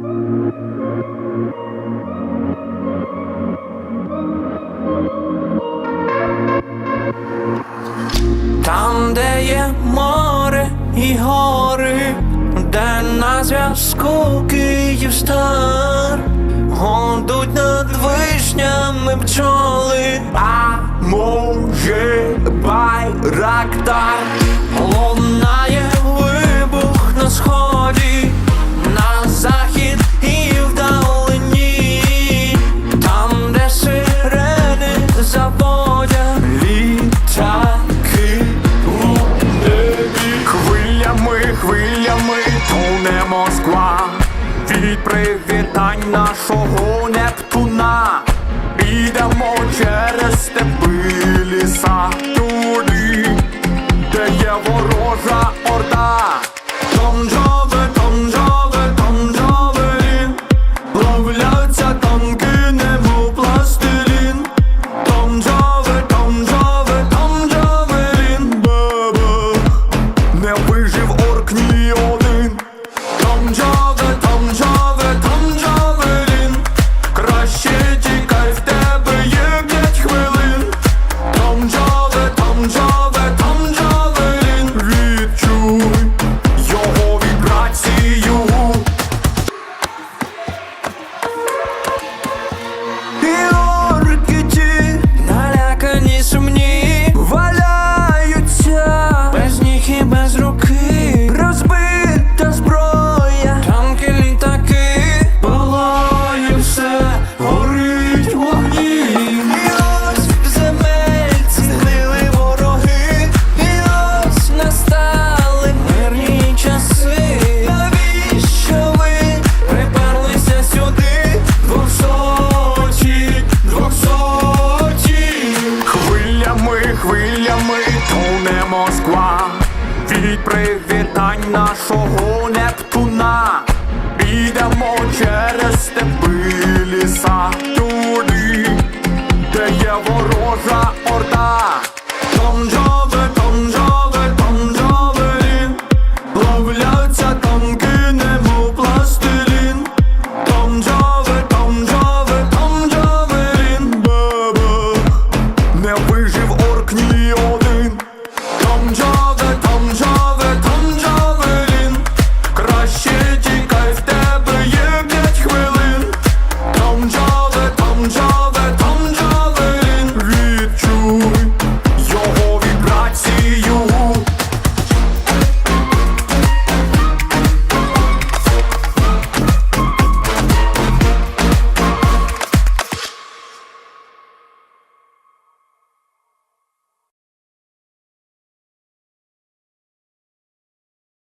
Там, де є море і гори, де на зв'язку Київстар гондуть над вишнями пчоли, а може байрактар. І привітань нашого Нептуна. підемо через степ. від привітань нашого Нептуна, підемо через степи ліса.